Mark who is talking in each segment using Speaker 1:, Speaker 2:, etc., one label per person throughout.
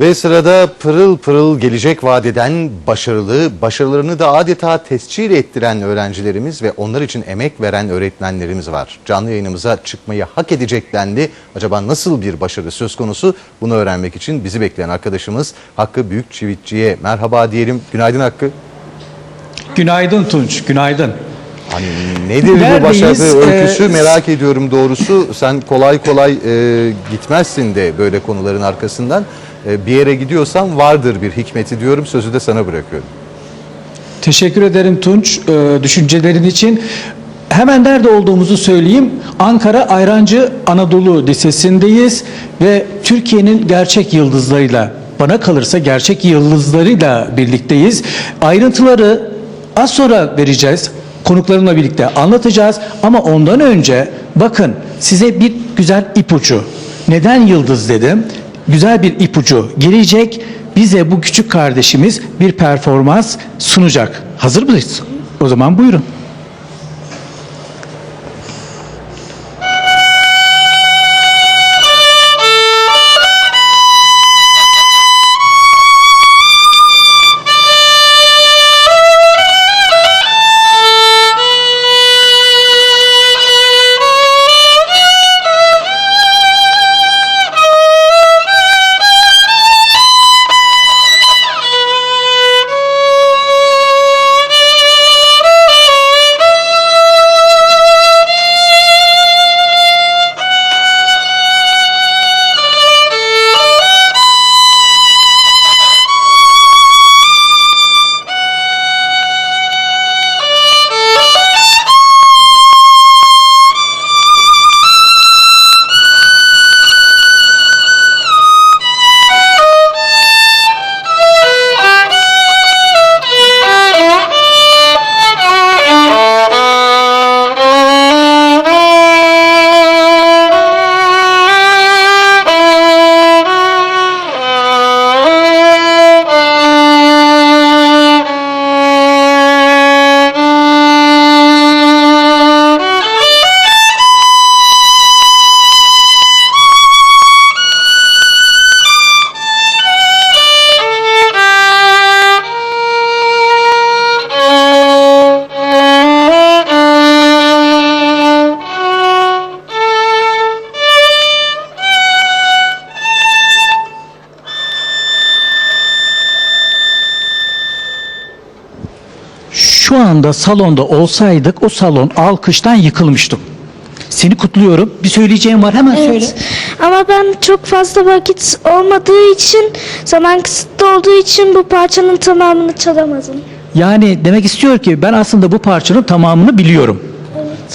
Speaker 1: Ve sırada pırıl pırıl gelecek vadeden başarılı, başarılarını da adeta tescil ettiren öğrencilerimiz ve onlar için emek veren öğretmenlerimiz var. Canlı yayınımıza çıkmayı hak edecek dendi. Acaba nasıl bir başarı söz konusu? Bunu öğrenmek için bizi bekleyen arkadaşımız Hakkı Büyükçivitçi'ye merhaba diyelim. Günaydın Hakkı.
Speaker 2: Günaydın Tunç, günaydın.
Speaker 1: Hani nedir bu
Speaker 2: Neredeyiz?
Speaker 1: başarı öyküsü
Speaker 2: Ee,
Speaker 1: merak ediyorum doğrusu. Sen kolay kolay e, gitmezsin de böyle konuların arkasından. E, bir yere gidiyorsan vardır bir hikmeti diyorum. Sözü de sana bırakıyorum.
Speaker 2: Teşekkür ederim Tunç e, düşüncelerin için. Hemen nerede olduğumuzu söyleyeyim. Ankara Ayrancı Anadolu Lisesi'ndeyiz ve Türkiye'nin gerçek yıldızlarıyla, bana kalırsa gerçek yıldızlarıyla birlikteyiz. Ayrıntıları az sonra vereceğiz. Konuklarımla birlikte anlatacağız ama ondan önce bakın size bir güzel ipucu. Neden yıldız dedim? Güzel bir ipucu gelecek. Bize bu küçük kardeşimiz bir performans sunacak. Hazır mıyız? O zaman buyurun. Şu anda salonda olsaydık o salon alkıştan yıkılmıştı. Seni kutluyorum. Bir söyleyeceğim var hemen söyle.
Speaker 3: Evet. Ama ben çok fazla vakit olmadığı için, zaman kısıtlı olduğu için bu parçanın tamamını çalamadım.
Speaker 2: Yani demek istiyor ki ben aslında bu parçanın tamamını biliyorum.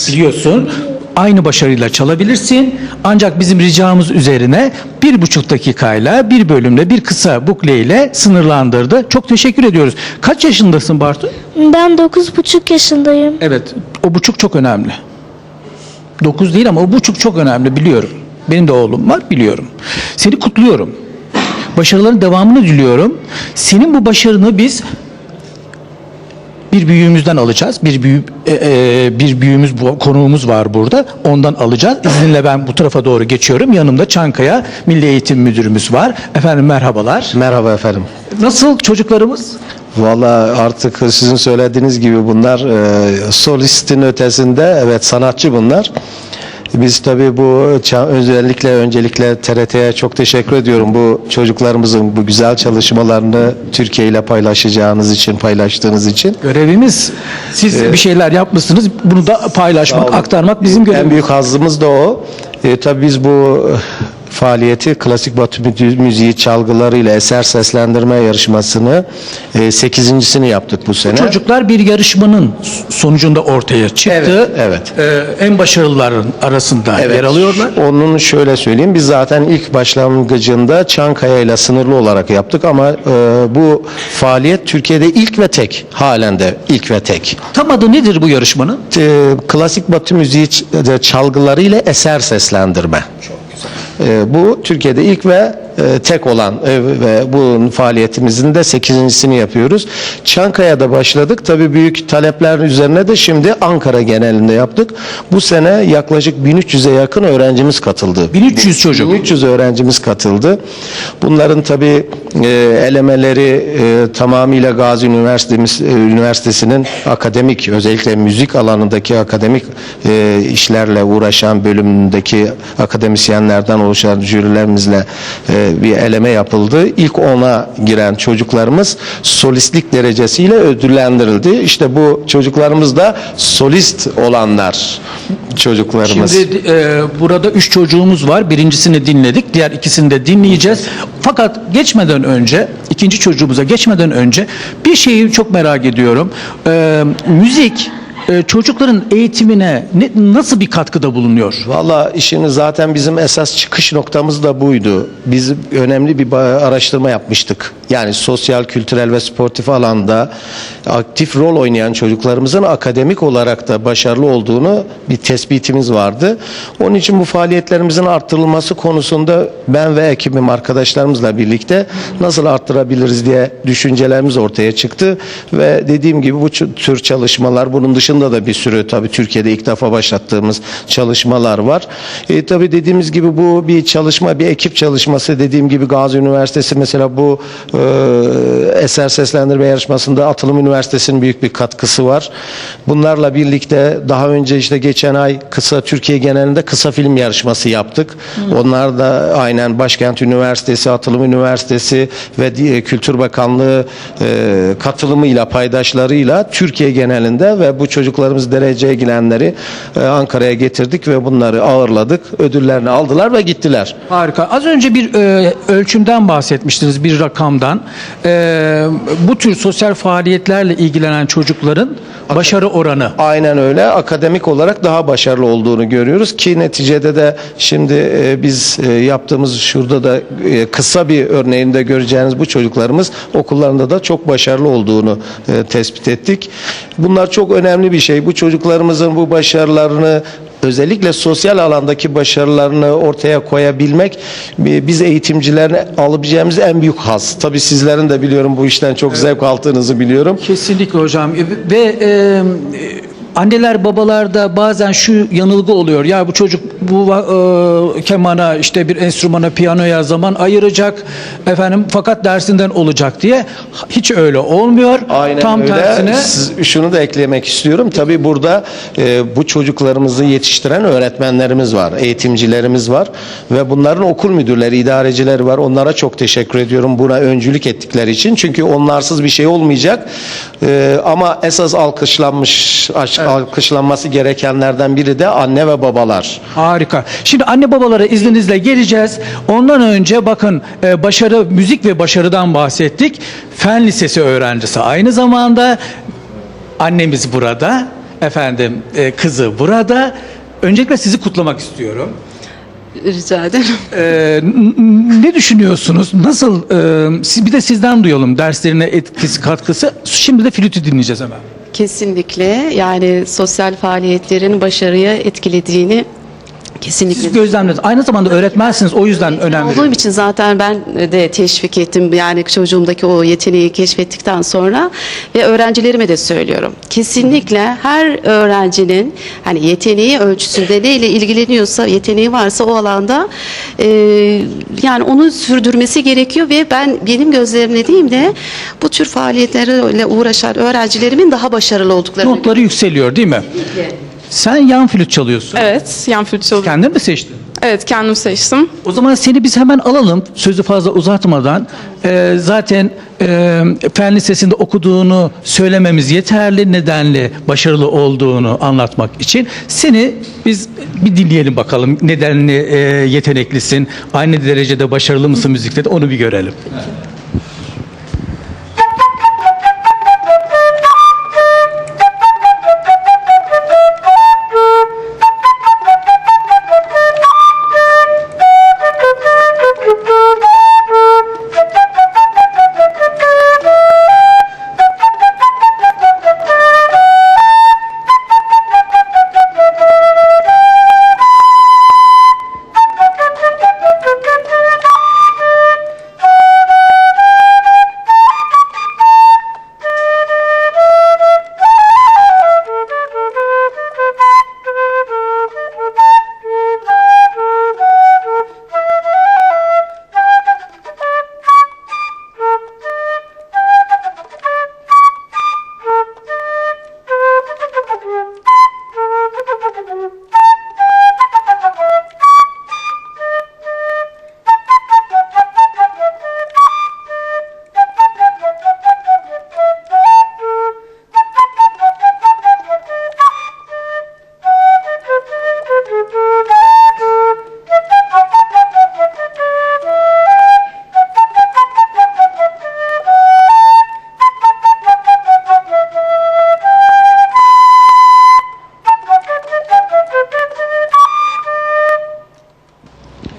Speaker 2: Biliyorsun. Aynı başarıyla çalabilirsin. Ancak bizim ricamız üzerine bir buçuk dakikayla bir bölümle bir kısa bukleyle sınırlandırdı. Çok teşekkür ediyoruz. Kaç yaşındasın Bartu?
Speaker 3: Ben dokuz buçuk yaşındayım.
Speaker 2: Evet. O buçuk çok önemli. Dokuz değil ama o buçuk çok önemli biliyorum. Benim de oğlum var biliyorum. Seni kutluyorum. Başarıların devamını diliyorum. Senin bu başarını biz bir büyüğümüzden alacağız. Bir büyü, e, e, bir büyüğümüz konuğumuz var burada. Ondan alacağız. İzninle ben bu tarafa doğru geçiyorum. Yanımda Çankaya Milli Eğitim Müdürümüz var. Efendim merhabalar.
Speaker 4: Merhaba efendim.
Speaker 2: Nasıl çocuklarımız?
Speaker 4: Valla artık sizin söylediğiniz gibi bunlar e, solistin ötesinde evet sanatçı bunlar. Biz tabii bu özellikle öncelikle TRT'ye çok teşekkür ediyorum bu çocuklarımızın bu güzel çalışmalarını Türkiye ile paylaşacağınız için, paylaştığınız için.
Speaker 2: Görevimiz. Siz bir şeyler yapmışsınız. Bunu da paylaşmak, aktarmak bizim
Speaker 4: En
Speaker 2: görevimiz.
Speaker 4: büyük hazzımız da o. E, tabii biz bu faaliyeti klasik batı mü- müziği çalgılarıyla eser seslendirme yarışmasını e, sekizincisini yaptık bu sene.
Speaker 2: Çocuklar bir yarışmanın sonucunda ortaya çıktı.
Speaker 4: Evet,
Speaker 2: Ee, en başarılıların arasında yer alıyorlar.
Speaker 4: Onun şöyle söyleyeyim biz zaten ilk başlangıcında Çankaya ile sınırlı olarak yaptık ama e, bu faaliyet Türkiye'de ilk ve tek halen de ilk ve tek.
Speaker 2: Tam adı nedir bu yarışmanın?
Speaker 4: E, klasik batı müziği çalgılarıyla eser seslendirme. E, bu Türkiye'de ilk ve e, tek olan e, ve bu faaliyetimizin de 8.sini yapıyoruz. Çankaya'da başladık. Tabii büyük talepler üzerine de şimdi Ankara genelinde yaptık. Bu sene yaklaşık 1300'e yakın öğrencimiz katıldı.
Speaker 2: 1300 çocuk.
Speaker 4: 1300 öğrencimiz katıldı. Bunların tabii e, elemeleri e, tamamıyla Gazi Üniversitemiz, e, Üniversitesi'nin akademik özellikle müzik alanındaki akademik e, işlerle uğraşan bölümündeki akademisyenlerden oluşan jürilerimizle e, bir eleme yapıldı. İlk ona giren çocuklarımız solistlik derecesiyle ödüllendirildi. İşte bu çocuklarımız da solist olanlar çocuklarımız.
Speaker 2: Şimdi e, burada üç çocuğumuz var. Birincisini dinledik. Diğer ikisini de dinleyeceğiz. Fakat geçmeden önce, ikinci çocuğumuza geçmeden önce bir şeyi çok merak ediyorum. E, müzik e, çocukların eğitimine ne, nasıl bir katkıda bulunuyor?
Speaker 4: Valla işin zaten bizim esas çıkış noktamız da buydu. Biz önemli bir araştırma yapmıştık. Yani sosyal, kültürel ve sportif alanda aktif rol oynayan çocuklarımızın akademik olarak da başarılı olduğunu bir tespitimiz vardı. Onun için bu faaliyetlerimizin arttırılması konusunda ben ve ekibim arkadaşlarımızla birlikte nasıl arttırabiliriz diye düşüncelerimiz ortaya çıktı ve dediğim gibi bu tür çalışmalar bunun dışında da bir sürü tabii Türkiye'de ilk defa başlattığımız çalışmalar var. E, tabii dediğimiz gibi bu bir çalışma, bir ekip çalışması. Dediğim gibi Gazi Üniversitesi mesela bu e, eser seslendirme yarışmasında Atılım Üniversitesi'nin büyük bir katkısı var. Bunlarla birlikte daha önce işte geçen ay kısa Türkiye genelinde kısa film yarışması yaptık. Onlar da aynen Başkent Üniversitesi, Atılım Üniversitesi ve di- Kültür Bakanlığı e, katılımıyla, paydaşlarıyla Türkiye genelinde ve bu çocuklarımız dereceye girenleri e, Ankara'ya getirdik ve bunları ağırladık. Ödüllerini aldılar ve gittiler.
Speaker 2: Harika. Az önce bir e, ölçümden bahsetmiştiniz, bir rakamdan. E, bu tür sosyal faaliyetlerle ilgilenen çocukların başarı oranı.
Speaker 4: Aynen öyle. Akademik olarak daha başarılı olduğunu görüyoruz ki neticede de şimdi e, biz e, yaptığımız şurada da e, kısa bir örneğinde göreceğiniz bu çocuklarımız okullarında da çok başarılı olduğunu e, tespit ettik. Bunlar çok önemli bir şey. Bu çocuklarımızın bu başarılarını özellikle sosyal alandaki başarılarını ortaya koyabilmek e, biz eğitimcilerin alabileceğimiz en büyük haz. Tabii sizlerin de biliyorum bu işten çok zevk aldığınızı biliyorum.
Speaker 2: Kesinlikle hocam. Ve e, anneler babalarda bazen şu yanılgı oluyor. Ya bu çocuk bu e, kemana işte bir enstrümana piyanoya zaman ayıracak efendim fakat dersinden olacak diye hiç öyle olmuyor.
Speaker 4: Aynen
Speaker 2: Tam
Speaker 4: öyle.
Speaker 2: tersine
Speaker 4: Siz- şunu da eklemek istiyorum. Tabii burada e, bu çocuklarımızı yetiştiren öğretmenlerimiz var, eğitimcilerimiz var ve bunların okul müdürleri, idarecileri var. Onlara çok teşekkür ediyorum buna öncülük ettikleri için. Çünkü onlarsız bir şey olmayacak. E, ama esas alkışlanmış, aş- alkışlanması gerekenlerden biri de anne ve babalar.
Speaker 2: Harika. Şimdi anne babalara izninizle geleceğiz. Ondan önce bakın e, başarı müzik ve başarıdan bahsettik. Fen Lisesi öğrencisi aynı zamanda annemiz burada. Efendim e, kızı burada. Öncelikle sizi kutlamak istiyorum.
Speaker 5: Rica ederim.
Speaker 2: E, n- ne düşünüyorsunuz? Nasıl? e, siz bir de sizden duyalım derslerine etkisi katkısı. Şimdi de flütü dinleyeceğiz hemen.
Speaker 5: Kesinlikle yani sosyal faaliyetlerin başarıya etkilediğini kesinlikle
Speaker 2: Siz gözlemlediniz. Aynı zamanda öğretmensiniz. O yüzden önemli.
Speaker 5: olduğum için zaten ben de teşvik ettim. Yani çocuğumdaki o yeteneği keşfettikten sonra ve öğrencilerime de söylüyorum. Kesinlikle her öğrencinin hani yeteneği ölçüsünde neyle ilgileniyorsa, yeteneği varsa o alanda e, yani onu sürdürmesi gerekiyor ve ben benim gözlemlediğim de bu tür faaliyetlerle uğraşan öğrencilerimin daha başarılı olduklarını
Speaker 2: Notları yükseliyor değil mi? Sen yan flüt çalıyorsun.
Speaker 6: Evet, yan flüt çalıyorum.
Speaker 2: Kendin mi seçtin?
Speaker 6: Evet, kendim seçtim.
Speaker 2: O zaman seni biz hemen alalım sözü fazla uzatmadan. Ee, zaten e, fen lisesinde okuduğunu söylememiz yeterli nedenli başarılı olduğunu anlatmak için. Seni biz bir dinleyelim bakalım nedenli e, yeteneklisin, aynı derecede başarılı mısın müzikte de onu bir görelim.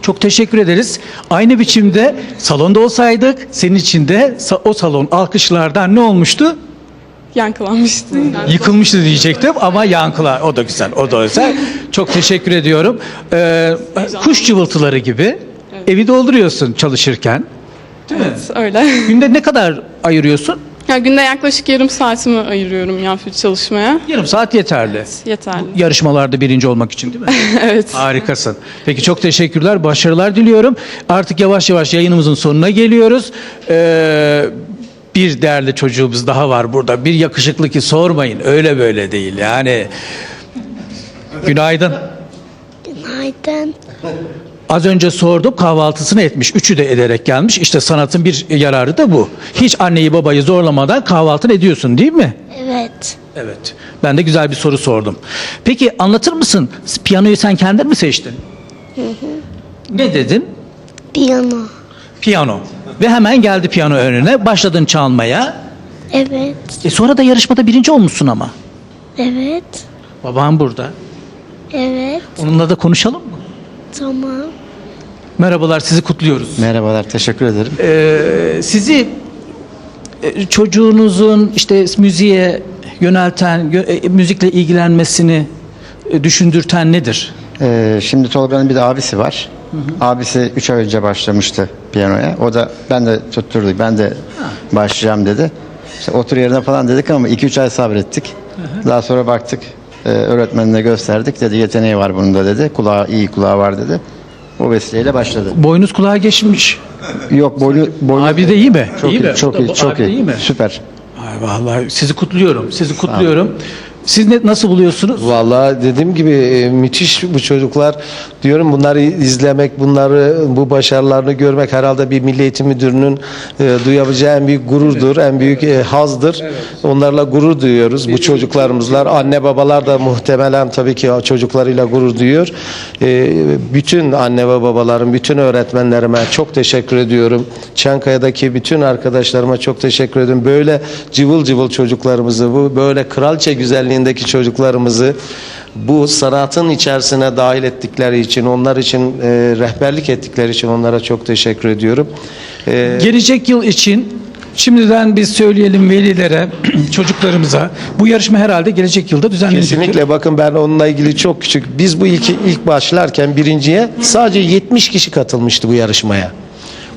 Speaker 2: Çok teşekkür ederiz. Aynı biçimde salonda olsaydık senin için de o salon alkışlardan ne olmuştu?
Speaker 6: Yankılanmıştı.
Speaker 2: Yıkılmıştı diyecektim ama yankılar o da güzel o da güzel. Çok teşekkür ediyorum. Ee, kuş cıvıltıları gibi evi dolduruyorsun çalışırken.
Speaker 6: Evet, öyle.
Speaker 2: Günde ne kadar ayırıyorsun?
Speaker 6: Ya günde yaklaşık yarım saatimi ayırıyorum flüt çalışmaya.
Speaker 2: Yarım saat yeterli.
Speaker 6: Yeterli.
Speaker 2: Yarışmalarda birinci olmak için değil mi?
Speaker 6: evet.
Speaker 2: Harikasın. Peki çok teşekkürler. Başarılar diliyorum. Artık yavaş yavaş yayınımızın sonuna geliyoruz. Ee, bir değerli çocuğumuz daha var burada. Bir yakışıklı ki sormayın. Öyle böyle değil. Yani günaydın.
Speaker 3: Günaydın.
Speaker 2: Az önce sordum kahvaltısını etmiş. Üçü de ederek gelmiş. İşte sanatın bir yararı da bu. Hiç anneyi babayı zorlamadan kahvaltını ediyorsun değil mi?
Speaker 3: Evet.
Speaker 2: Evet. Ben de güzel bir soru sordum. Peki anlatır mısın? Piyanoyu sen kendin mi seçtin? Ne dedin?
Speaker 3: Piyano.
Speaker 2: Piyano. Ve hemen geldi piyano önüne. Başladın çalmaya.
Speaker 3: Evet.
Speaker 2: E sonra da yarışmada birinci olmuşsun ama.
Speaker 3: Evet.
Speaker 2: Babam burada.
Speaker 3: Evet.
Speaker 2: Onunla da konuşalım mı?
Speaker 3: Tamam.
Speaker 2: Merhabalar sizi kutluyoruz.
Speaker 7: Merhabalar, teşekkür ederim.
Speaker 2: Ee, sizi e, çocuğunuzun işte müziğe yönelten, e, müzikle ilgilenmesini e, düşündürten nedir?
Speaker 7: Ee, şimdi Tolga'nın bir de abisi var. Abisi 3 ay önce başlamıştı piyanoya. O da ben de tutturduk, ben de başlayacağım dedi. İşte otur yerine falan dedik ama 2-3 ay sabrettik. Daha sonra baktık, e, öğretmenine gösterdik. Dedi yeteneği var bunun da dedi. Kulağı iyi kulağı var dedi. O vesileyle başladı.
Speaker 2: Boynuz kulağa geçmiş.
Speaker 7: Yok boynu, boynu
Speaker 2: Abi de iyi mi?
Speaker 7: Çok
Speaker 2: İyi
Speaker 7: iyi,
Speaker 2: mi?
Speaker 7: çok iyi, çok
Speaker 2: Abi de
Speaker 7: iyi.
Speaker 2: iyi mi?
Speaker 7: Süper.
Speaker 2: Ay vallahi sizi kutluyorum. Sizi kutluyorum. Siz ne, nasıl buluyorsunuz?
Speaker 4: Vallahi dediğim gibi e, müthiş bu çocuklar. Diyorum bunları izlemek, bunları bu başarılarını görmek herhalde bir Milli Eğitim Müdürü'nün e, duyabileceği en büyük gururdur, en büyük e, hazdır. Onlarla gurur duyuyoruz bu çocuklarımızlar. Anne babalar da muhtemelen tabii ki çocuklarıyla gurur duyuyor. E, bütün anne ve babaların, bütün öğretmenlerime çok teşekkür ediyorum. Çankaya'daki bütün arkadaşlarıma çok teşekkür ediyorum. Böyle cıvıl cıvıl çocuklarımızı, bu böyle kralçe güzelliğindeki çocuklarımızı bu sanatın içerisine dahil ettikleri için, onlar için e, rehberlik ettikleri için onlara çok teşekkür ediyorum. E,
Speaker 2: Gelecek yıl için şimdiden biz söyleyelim velilere, çocuklarımıza. Bu yarışma herhalde gelecek yılda düzenlenecek.
Speaker 4: Kesinlikle bakın ben onunla ilgili çok küçük. Biz bu ilk, ilk başlarken birinciye sadece 70 kişi katılmıştı bu yarışmaya.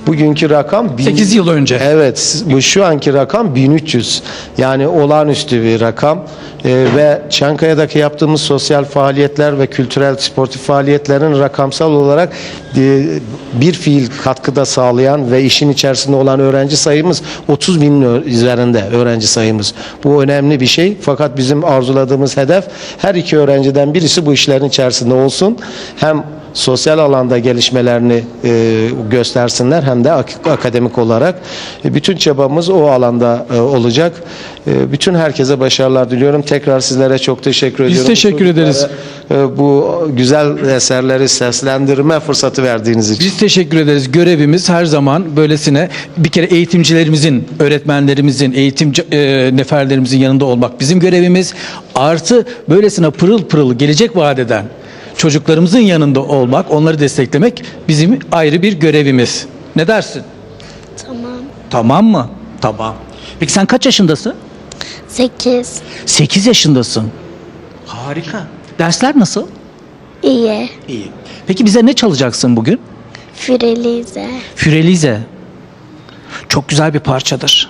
Speaker 4: Bugünkü rakam bin-
Speaker 2: 8 yıl önce.
Speaker 4: Evet, bu şu anki rakam 1300. Yani olağanüstü bir rakam. Ee, ve Çankaya'daki yaptığımız sosyal faaliyetler ve kültürel sportif faaliyetlerin rakamsal olarak e, bir fiil katkıda sağlayan ve işin içerisinde olan öğrenci sayımız 30 binin üzerinde öğrenci sayımız. Bu önemli bir şey. Fakat bizim arzuladığımız hedef her iki öğrenciden birisi bu işlerin içerisinde olsun. Hem sosyal alanda gelişmelerini e, göstersinler hem de ak- akademik olarak. E, bütün çabamız o alanda e, olacak. E, bütün herkese başarılar diliyorum. Tekrar sizlere çok teşekkür
Speaker 2: Biz
Speaker 4: ediyorum.
Speaker 2: teşekkür
Speaker 4: Bu
Speaker 2: ederiz.
Speaker 4: e, bu güzel eserleri seslendirme fırsatı verdiğiniz için.
Speaker 2: Biz teşekkür ederiz. Görevimiz her zaman böylesine bir kere eğitimcilerimizin, öğretmenlerimizin, eğitim e, neferlerimizin yanında olmak bizim görevimiz. Artı böylesine pırıl pırıl gelecek vaat eden çocuklarımızın yanında olmak, onları desteklemek bizim ayrı bir görevimiz. Ne dersin?
Speaker 3: Tamam.
Speaker 2: Tamam mı? Tamam. Peki sen kaç yaşındasın?
Speaker 3: Sekiz.
Speaker 2: 8 yaşındasın. Harika. Dersler nasıl?
Speaker 3: İyi.
Speaker 2: İyi. Peki bize ne çalacaksın bugün?
Speaker 3: Firelize.
Speaker 2: Fürelize. Çok güzel bir parçadır.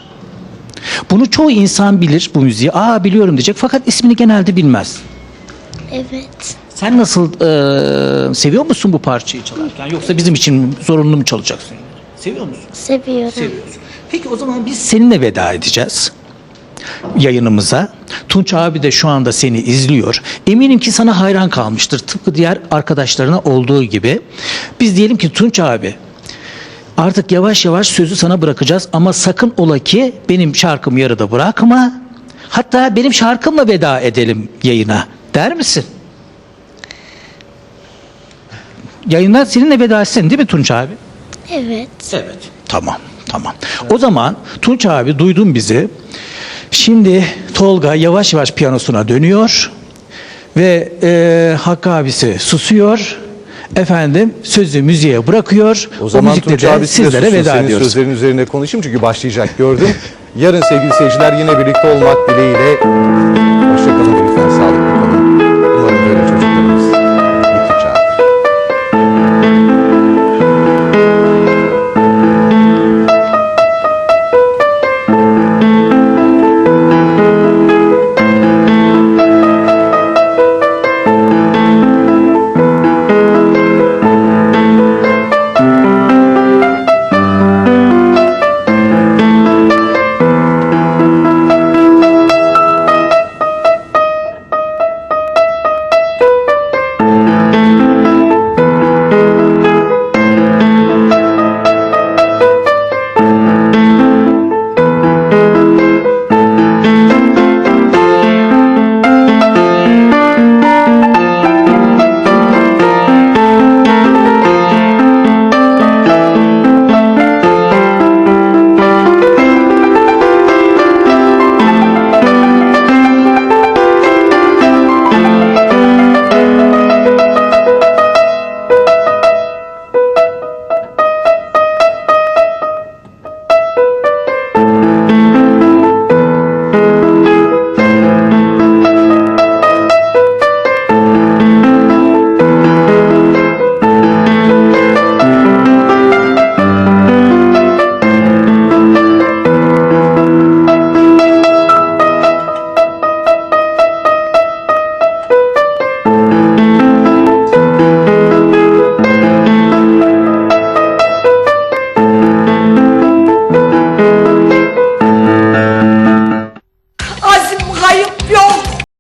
Speaker 2: Bunu çoğu insan bilir bu müziği. Aa biliyorum diyecek fakat ismini genelde bilmez.
Speaker 3: Evet.
Speaker 2: Sen nasıl eee, seviyor musun bu parçayı çalarken yoksa bizim için zorunlu mu çalacaksın? Seviyor musun?
Speaker 3: Seviyorum.
Speaker 2: Seviyorsun. Peki o zaman biz seninle veda edeceğiz yayınımıza. Tunç abi de şu anda seni izliyor. Eminim ki sana hayran kalmıştır. Tıpkı diğer arkadaşlarına olduğu gibi. Biz diyelim ki Tunç abi artık yavaş yavaş sözü sana bırakacağız ama sakın ola ki benim şarkım yarıda bırakma. Hatta benim şarkımla veda edelim yayına. Der misin? Yayına seninle veda etsin değil mi Tunç abi?
Speaker 3: Evet.
Speaker 2: Evet. Tamam, tamam. O zaman Tunç abi duydun bizi. Şimdi Tolga yavaş yavaş piyanosuna dönüyor ve e, Hakkı abisi susuyor. efendim sözü müziğe bırakıyor.
Speaker 1: O zaman
Speaker 2: müzikle
Speaker 1: Tunç abi
Speaker 2: sizlere
Speaker 1: susun.
Speaker 2: veda
Speaker 1: Senin
Speaker 2: ediyoruz.
Speaker 1: sözlerin üzerine konuşayım çünkü başlayacak gördüm. Yarın sevgili seyirciler yine birlikte olmak dileğiyle